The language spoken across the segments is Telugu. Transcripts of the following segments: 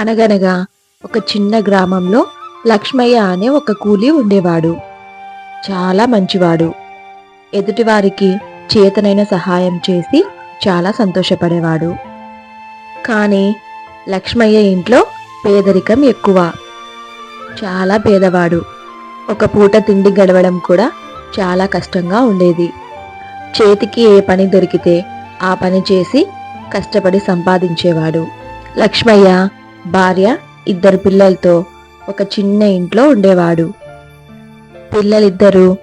అనగనగా ఒక చిన్న గ్రామంలో లక్ష్మయ్య అనే ఒక కూలి ఉండేవాడు. చాలా మంచివాడు. ఎదుటివారికి చేతనైన సహాయం చేసి చాలా సంతోషపడేవాడు. కానీ లక్ష్మయ్య ఇంట్లో పేదరికం ఎక్కువ. చాలా పేదవాడు. ఒక పూట తిండి గడవడం కూడా చాలా కష్టంగా ఉండేది. చేతికి ఏ పని దొరికితే ఆ పని చేసి కష్టపడి సంపాదించేవాడు. లక్ష్మయ్య భార్య ఇద్దరు పిల్లలతో ఒక చిన్న ఇంట్లో ఉండేవాడు. పిల్లలిద్దరూ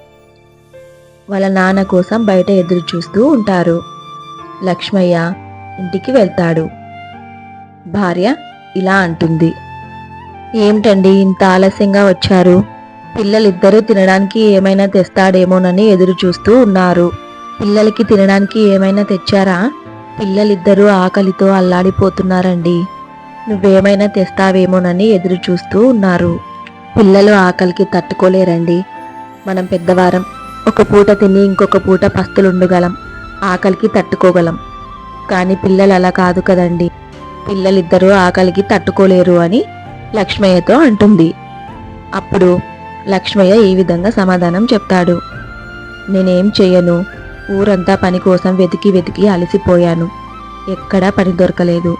వాళ్ళ నాన్న కోసం బయట ఎదురు చూస్తూ ఉంటారు. లక్ష్మయ్య ఇంటికి వెళ్తాడు. భార్య ఇలా అంటుంది. ఏమిటండి ఇంత ఆలస్యంగా వచ్చారు? పిల్లలిద్దరూ తినడానికి ఏమైనా తెస్తాడేమోనని ఎదురు చూస్తూ ఉన్నారు. పిల్లలకి తినడానికి ఏమైనా తెచ్చారా? పిల్లలిద్దరూ ఆకలితో అల్లాడిపోతున్నారండి. నువ్వేమైనా తెస్తావేమోనని ఎదురు చూస్తూ ఉన్నారు. పిల్లలు ఆకలికి తట్టుకోలేరండి. మనం పెద్దవారం ఒక పూట తిని ఇంకొక పూట పస్తులుండగలం ఆకలికి తట్టుకోగలం. కానీ పిల్లలు అలా కాదు కదండి. పిల్లలిద్దరూ ఆకలికి తట్టుకోలేరు అని లక్ష్మయ్యతో అంటుంది. అప్పుడు లక్ష్మయ్య ఈ విధంగా సమాధానం చెప్తాడు. నేనేం చెయ్యను. ఊరంతా పని కోసం వెతికి వెతికి అలసిపోయాను. ఎక్కడా పని దొరకలేదు.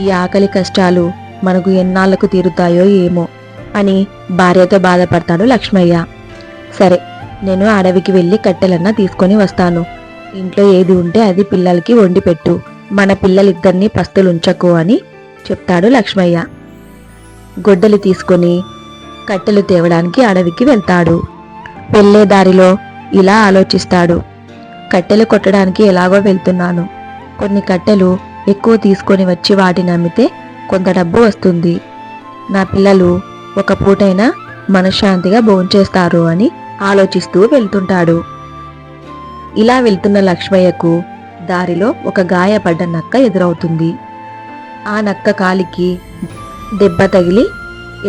ఈ ఆకలి కష్టాలు మనకు ఎన్నాళ్ళకు తీరుతాయో ఏమో అని భార్యతో బాధపడతాడు లక్ష్మయ్య. సరే నేను అడవికి వెళ్ళి కట్టెలన్నా తీసుకొని వస్తాను. ఇంట్లో ఏది ఉంటే అది పిల్లలకి వండి పెట్టు. మన పిల్లలిద్దరినీ పస్తులుంచకు అని చెప్తాడు లక్ష్మయ్య. గొడ్డలి తీసుకొని కట్టెలు తేవడానికి అడవికి వెళ్తాడు. వెళ్ళే దారిలో ఇలా ఆలోచిస్తాడు. కట్టెలు కొట్టడానికి ఎలాగో వెళ్తున్నాను. కొన్ని కట్టెలు ఎక్కువ తీసుకొని వచ్చి వాటిని అమ్మితే కొంత డబ్బు వస్తుంది. నా పిల్లలు ఒక పూటైనా మనశ్శాంతిగా భోంచేస్తారు అని ఆలోచిస్తూ వెళ్తుంటాడు. ఇలా వెళ్తున్న లక్ష్మయ్యకు దారిలో ఒక గాయపడ్డ నక్క ఎదురవుతుంది. ఆ నక్క కాలికి దెబ్బ తగిలి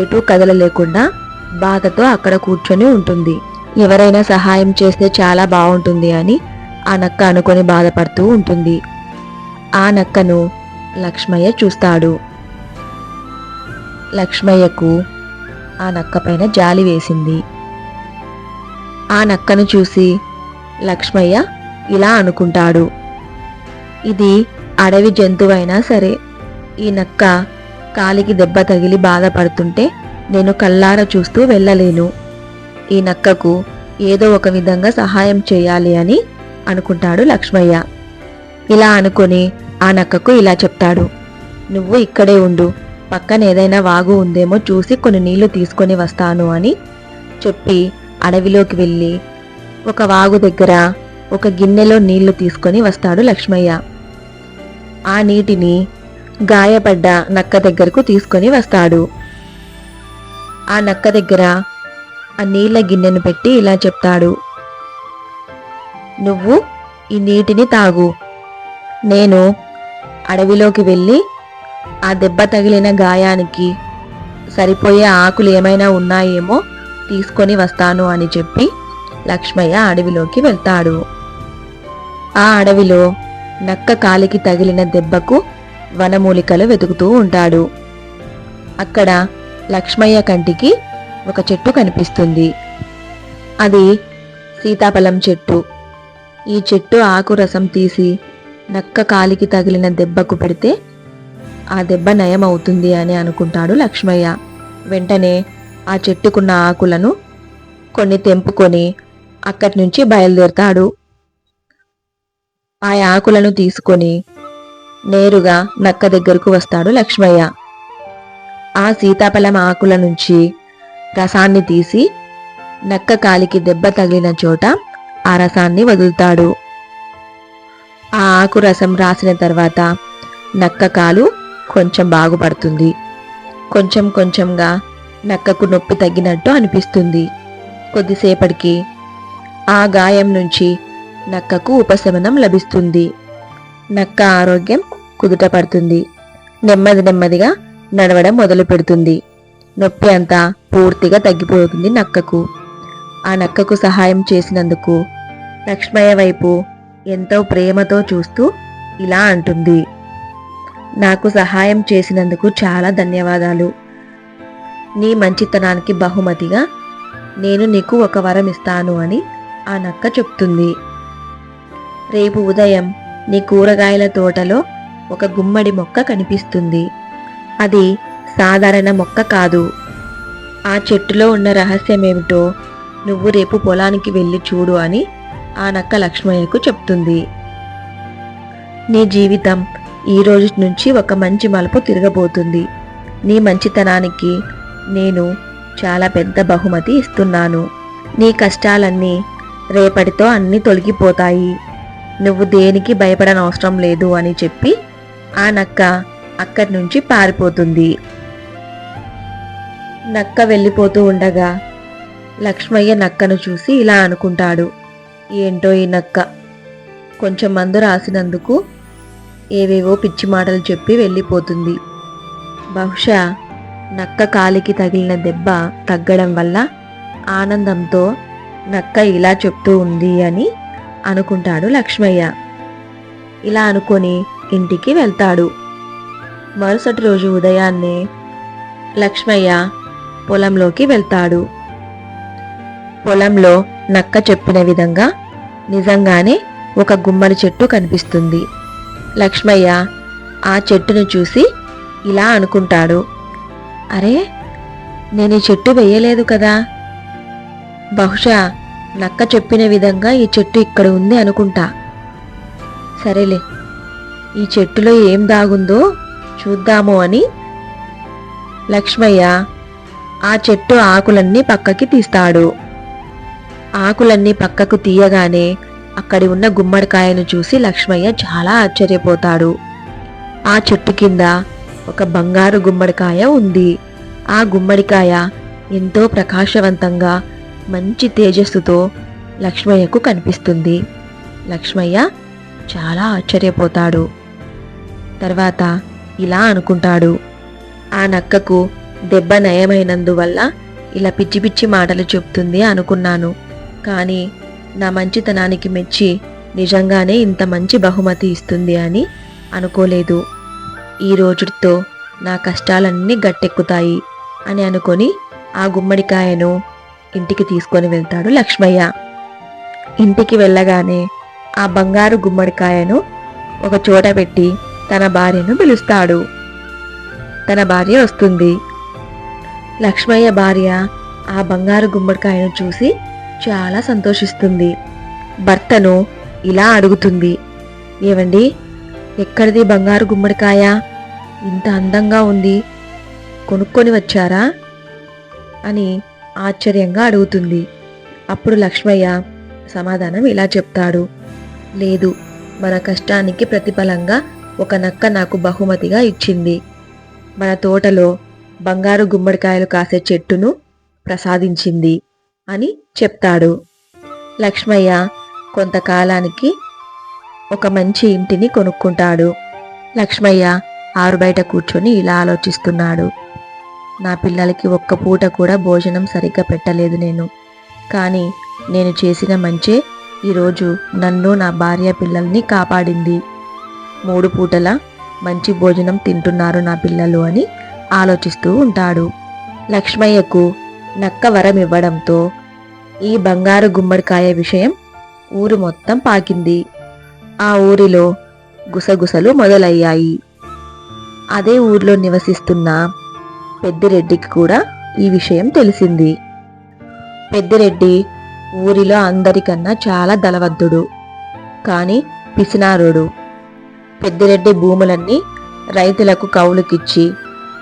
ఎటూ కదలలేకుండా బాధతో అక్కడ కూర్చొని ఉంటుంది. ఎవరైనా సహాయం చేస్తే చాలా బాగుంటుంది అని ఆ నక్క అనుకొని బాధపడుతూ ఉంటుంది. ఆ నక్కను లక్ష్మయ్య చూస్తాడు. లక్ష్మయ్యకు ఆ నక్క పైన జాలి వేసింది. ఆ నక్కను చూసి లక్ష్మయ్య ఇలా అనుకుంటాడు. ఇది అడవి జంతువైనా సరే ఈ నక్క కాలికి దెబ్బ తగిలి బాధపడుతుంటే నేను కల్లార చూస్తూ వెళ్ళలేను. ఈ నక్కకు ఏదో ఒక విధంగా సహాయం చేయాలి అని అనుకుంటాడు లక్ష్మయ్య. ఇలా అనుకొని ఆ నక్కకు ఇలా చెప్తాడు. నువ్వు ఇక్కడే ఉండు. పక్కన ఏదైనా వాగు ఉందేమో చూసి కొన్ని నీళ్ళు తీసుకొని వస్తాను అని చెప్పి అడవిలోకి వెళ్ళి ఒక వాగు దగ్గర ఒక గిన్నెలో నీళ్ళు తీసుకొని వస్తాడు లక్ష్మయ్య. ఆ నీటిని గాయపడ్డ నక్క దగ్గరకు తీసుకొని వస్తాడు. ఆ నక్క దగ్గర ఆ నీళ్ళ గిన్నెను పెట్టి ఇలా చెప్తాడు. నువ్వు ఈ నీటిని తాగు. నేను అడవిలోకి వెళ్ళి ఆ దెబ్బ తగిలిన గాయానికి సరిపోయే ఆకులు ఏమైనా ఉన్నాయేమో తీసుకొని వస్తాను అని చెప్పి లక్ష్మయ్య అడవిలోకి వెళ్తాడు. ఆ అడవిలో నక్క కాలికి తగిలిన దెబ్బకు వనమూలికలు వెతుకుతూ ఉంటాడు. అక్కడ లక్ష్మయ్య కంటికి ఒక చెట్టు కనిపిస్తుంది. అది సీతాఫలం చెట్టు. ఈ చెట్టు ఆకు రసం తీసి నక్క కాలికి తగిలిన దెబ్బకు పెడితే ఆ దెబ్బ నయం అవుతుంది అని అనుకుంటాడు లక్ష్మయ్య. వెంటనే ఆ చెట్టుకున్న ఆకులను కొన్ని తెంపుకొని అక్కడి నుంచి బయలుదేరతాడు. ఆ ఆకులను తీసుకొని నేరుగా నక్క దగ్గరకు వస్తాడు లక్ష్మయ్య. ఆ సీతాఫలం ఆకుల నుంచి రసాన్ని తీసి నక్క కాలికి దెబ్బ తగిలిన చోట ఆ రసాన్ని వదులుతాడు. ఆ ఆకు రసం రాసిన తర్వాత నక్క కాలు కొంచెం బాగుపడుతుంది. కొంచెం కొంచెంగా నక్కకు నొప్పి తగ్గినట్టు అనిపిస్తుంది. కొద్దిసేపటికి ఆ గాయం నుంచి నక్కకు ఉపశమనం లభిస్తుంది. నక్క ఆరోగ్యం కుదుటపడుతుంది. నెమ్మది నెమ్మదిగా నడవడం మొదలు పెడుతుంది. నొప్పి అంతా పూర్తిగా తగ్గిపోతుంది నక్కకు. ఆ నక్కకు సహాయం చేసినందుకు లక్ష్మయ్య వైపు ఎంతో ప్రేమతో చూస్తూ ఇలా అంటుంది. నాకు సహాయం చేసినందుకు చాలా ధన్యవాదాలు. నీ మంచితనానికి బహుమతిగా నేను నీకు ఒక వరం ఇస్తాను అని ఆ నక్క చెప్తుంది. రేపు ఉదయం నీ కూరగాయల తోటలో ఒక గుమ్మడి మొక్క కనిపిస్తుంది. అది సాధారణ మొక్క కాదు. ఆ చెట్టులో ఉన్న రహస్యమేమిటో నువ్వు రేపు పొలానికి వెళ్ళి చూడు అని ఆ నక్క లక్ష్మయ్యకు చెప్తుంది. నీ జీవితం ఈ రోజు నుంచి ఒక మంచి మలుపు తిరగబోతుంది. నీ మంచితనానికి నేను చాలా పెద్ద బహుమతి ఇస్తున్నాను. నీ కష్టాలన్నీ రేపటితో అన్నీ తొలగిపోతాయి. నువ్వు దేనికి భయపడనవసరం లేదు అని చెప్పి ఆ నక్క అక్కడి నుంచి పారిపోతుంది. నక్క వెళ్ళిపోతూ ఉండగా లక్ష్మయ్య నక్కను చూసి ఇలా అనుకుంటాడు. ఏంటో ఈ నక్క. కొంచెం మందు రాసినందుకు ఏవేవో పిచ్చి మాటలు చెప్పి వెళ్ళిపోతుంది. బహుశా నక్క కాలికి తగిలిన దెబ్బ తగ్గడం వల్ల ఆనందంతో నక్క ఇలా చెప్తూ ఉంది అని అనుకుంటాడు లక్ష్మయ్య. ఇలా అనుకొని ఇంటికి వెళ్తాడు. మరుసటి రోజు ఉదయాన్నే లక్ష్మయ్య పొలంలోకి వెళ్తాడు. పొలంలో నక్క చెప్పిన విధంగా నిజంగానే ఒక గుమ్మడి చెట్టు కనిపిస్తుంది. లక్ష్మయ్య ఆ చెట్టును చూసి ఇలా అనుకుంటాడు. అరే నేను ఈ చెట్టు వేయలేదు కదా. బహుశా నక్క చెప్పిన విధంగా ఈ చెట్టు ఇక్కడ ఉంది అనుకుంటా. సరేలే ఈ చెట్టులో ఏం దాగుందో చూద్దాము అని లక్ష్మయ్య ఆ చెట్టు ఆకులన్నీ పక్కకి తీస్తాడు. ఆకులన్నీ పక్కకు తీయగానే అక్కడి ఉన్న గుమ్మడికాయను చూసి లక్ష్మయ్య చాలా ఆశ్చర్యపోతాడు. ఆ చెట్టు కింద ఒక బంగారు గుమ్మడికాయ ఉంది. ఆ గుమ్మడికాయ ఎంతో ప్రకాశవంతంగా మంచి తేజస్సుతో లక్ష్మయ్యకు కనిపిస్తుంది. లక్ష్మయ్య చాలా ఆశ్చర్యపోతాడు. తర్వాత ఇలా అనుకుంటాడు. ఆ నక్కకు దెబ్బ నయమైనందువల్ల ఇలా పిచ్చి పిచ్చి మాటలు చెప్తుంది అనుకున్నాను. కానీ నా మంచితనానికి మెచ్చి నిజంగానే ఇంత మంచి బహుమతి ఇస్తుంది అని అనుకోలేదు. ఈ రోజుతో నా కష్టాలన్నీ గట్టెక్కుతాయి అని అనుకొని ఆ గుమ్మడికాయను ఇంటికి తీసుకొని వెళ్తాడు లక్ష్మయ్య. ఇంటికి వెళ్ళగానే ఆ బంగారు గుమ్మడికాయను ఒక చోట పెట్టి తన భార్యను పిలుస్తాడు. తన భార్య వస్తుంది. లక్ష్మయ్య భార్య ఆ బంగారు గుమ్మడికాయను చూసి చాలా సంతోషిస్తుంది. భర్తను ఇలా అడుగుతుంది. ఏవండి? ఎక్కడిది బంగారు గుమ్మడికాయ? ఇంత అందంగా ఉంది. కొనుక్కొని వచ్చారా? అని ఆశ్చర్యంగా అడుగుతుంది. అప్పుడు లక్ష్మయ్య సమాధానం ఇలా చెప్తాడు. లేదు మన కష్టానికి ప్రతిఫలంగా ఒక నక్క నాకు బహుమతిగా ఇచ్చింది. మన తోటలో బంగారు గుమ్మడికాయలు కాసే చెట్టును ప్రసాదించింది. అని చెప్తాడు. లక్ష్మయ్య కొంతకాలానికి ఒక మంచి ఇంటిని కొనుక్కుంటాడు. లక్ష్మయ్య ఆరు బయట కూర్చొని ఇలా ఆలోచిస్తున్నాడు. నా పిల్లలకి ఒక్క పూట కూడా భోజనం సరిగ్గా పెట్టలేదు నేను. కానీ నేను చేసిన మంచే ఈరోజు నన్ను నా భార్య పిల్లల్ని కాపాడింది. మూడు పూటల మంచి భోజనం తింటున్నారు నా పిల్లలు అని ఆలోచిస్తూ ఉంటాడు. లక్ష్మయ్యకు నక్క వరం ఇవ్వడంతో ఈ బంగారు గుమ్మడికాయ విషయం ఊరు మొత్తం పాకింది. ఆ ఊరిలో గుసగుసలు మొదలయ్యాయి. అదే ఊర్లో నివసిస్తున్న పెద్దిరెడ్డికి కూడా ఈ విషయం తెలిసింది. పెద్దిరెడ్డి ఊరిలో అందరికన్నా చాలా దళవద్దుడు కానీ పిసినారుడు. పెద్దిరెడ్డి భూములన్నీ రైతులకు కౌలుకిచ్చి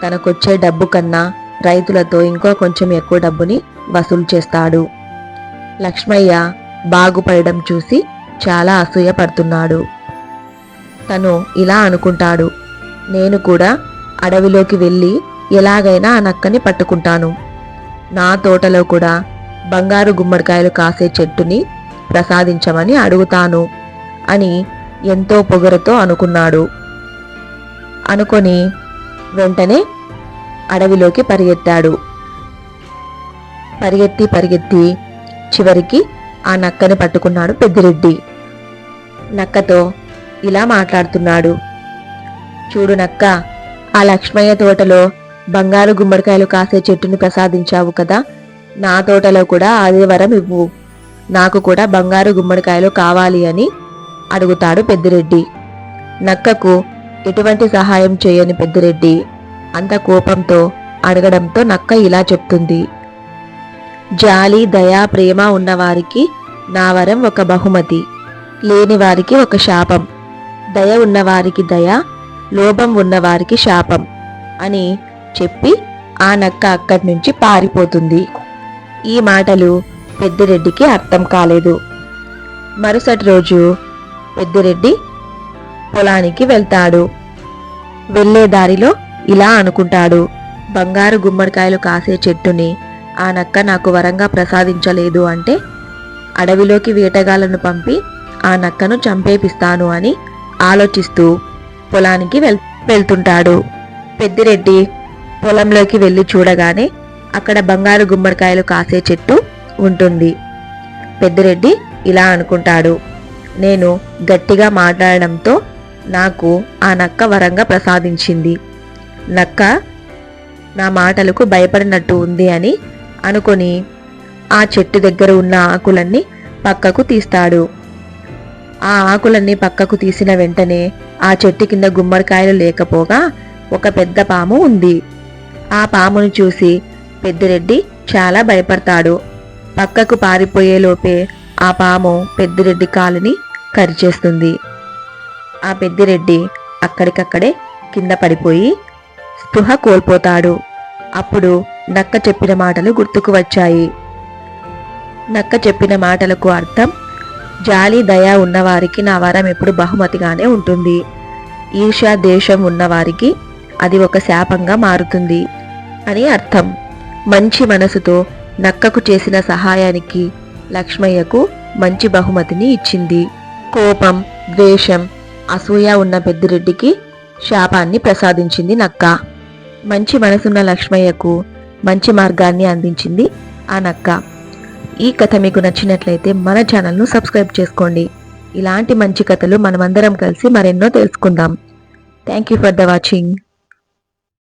తనకొచ్చే డబ్బు కన్నా రైతులతో ఇంకో కొంచెం ఎక్కువ డబ్బుని వసూలు చేస్తాడు. లక్ష్మయ్య బాగుపడడం చూసి చాలా అసూయపడుతున్నాడు తను ఇలా అనుకుంటాడు నేను కూడా అడవిలోకి వెళ్ళి ఎలాగైనా ఆ నక్కని పట్టుకుంటాను. నా తోటలో కూడా బంగారు గుమ్మడికాయలు కాసే చెట్టుని ప్రసాదించమని అడుగుతాను అని ఎంతో పొగరతో అనుకున్నాడు. అనుకొని వెంటనే అడవిలోకి పరిగెత్తాడు. పరిగెత్తి పరిగెత్తి చివరికి ఆ నక్కని పట్టుకున్నాడు పెద్దిరెడ్డి. నక్కతో ఇలా మాట్లాడుతున్నాడు. చూడు నక్క ఆ లక్ష్మయ్య తోటలో బంగారు గుమ్మడికాయలు కాసే చెట్టుని ప్రసాదించావు కదా నా తోటలో కూడా అదే వరం ఇవ్వు. నాకు కూడా బంగారు గుమ్మడికాయలు కావాలి అని అడుగుతాడు పెద్దిరెడ్డి. నక్కకు ఎటువంటి సహాయం చేయని పెద్దిరెడ్డి. అంత కోపంతో అడగడంతో నక్క ఇలా చెప్తుంది. జాలి దయా ప్రేమ ఉన్నవారికి నా వరం ఒక బహుమతి లేని వారికి ఒక శాపం. దయ ఉన్నవారికి దయ లోభం ఉన్నవారికి శాపం అని చెప్పి ఆ నక్క అక్కడి నుంచి పారిపోతుంది. ఈ మాటలు పెద్దిరెడ్డికి అర్థం కాలేదు. మరుసటి రోజు పెద్దిరెడ్డి పొలానికి వెళ్తాడు. వెళ్ళే దారిలో ఇలా అనుకుంటాడు. బంగారు గుమ్మడికాయలు కాసే చెట్టుని ఆ నక్క నాకు వరంగా ప్రసాదించలేదు అంటే అడవిలోకి వేటగాళ్ళను పంపి ఆ నక్కను చంపేపిస్తాను అని ఆలోచిస్తూ పొలానికి వెల్ వెళ్తుంటాడు. పెద్దిరెడ్డి పొలంలోకి వెళ్ళి చూడగానే అక్కడ బంగారు గుమ్మడికాయలు కాసే చెట్టు ఉంటుంది. పెద్దిరెడ్డి ఇలా అనుకుంటాడు. నేను గట్టిగా మాట్లాడడంతో నాకు ఆ నక్క వరంగా ప్రసాదించింది. నక్క నా మాటలకు భయపడినట్టు ఉంది అని అనుకొని ఆ చెట్టు దగ్గర ఉన్న ఆకులన్నీ పక్కకు తీస్తాడు. ఆ ఆకులన్నీ పక్కకు తీసిన వెంటనే ఆ చెట్టు కింద గుమ్మడికాయలు లేకపోగా ఒక పెద్ద పాము ఉంది. ఆ పామును చూసి పెద్దిరెడ్డి చాలా భయపడతాడు. పక్కకు పారిపోయేలోపే ఆ పాము పెద్దిరెడ్డి కాలుని కరిచేస్తుంది. ఆ పెద్దిరెడ్డి అక్కడికక్కడే కింద పడిపోయి స్పృహ కోల్పోతాడు. అప్పుడు నక్క చెప్పిన మాటలు గుర్తుకు వచ్చాయి. నక్క చెప్పిన మాటలకు అర్థం జాలి దయ ఉన్నవారికి నా వరం ఎప్పుడు బహుమతిగానే ఉంటుంది. ఈర్ష్యా దేశం ఉన్నవారికి అది ఒక శాపంగా మారుతుంది అని అర్థం. మంచి మనసుతో నక్కకు చేసిన సహాయానికి లక్ష్మయ్యకు మంచి బహుమతిని ఇచ్చింది. కోపం ద్వేషం అసూయ ఉన్న పెద్దిరెడ్డికి శాపాన్ని ప్రసాదించింది నక్క. మంచి మనసున్న లక్ష్మయ్యకు మంచి మార్గాన్ని అందించింది ఆ నక్క ఈ కథ మీకు నచ్చినట్లయితే మన ఛానల్ను సబ్స్క్రైబ్ చేసుకోండి. ఇలాంటి మంచి కథలు మనమందరం కలిసి మరెన్నో తెలుసుకుందాం. Thank you for the watching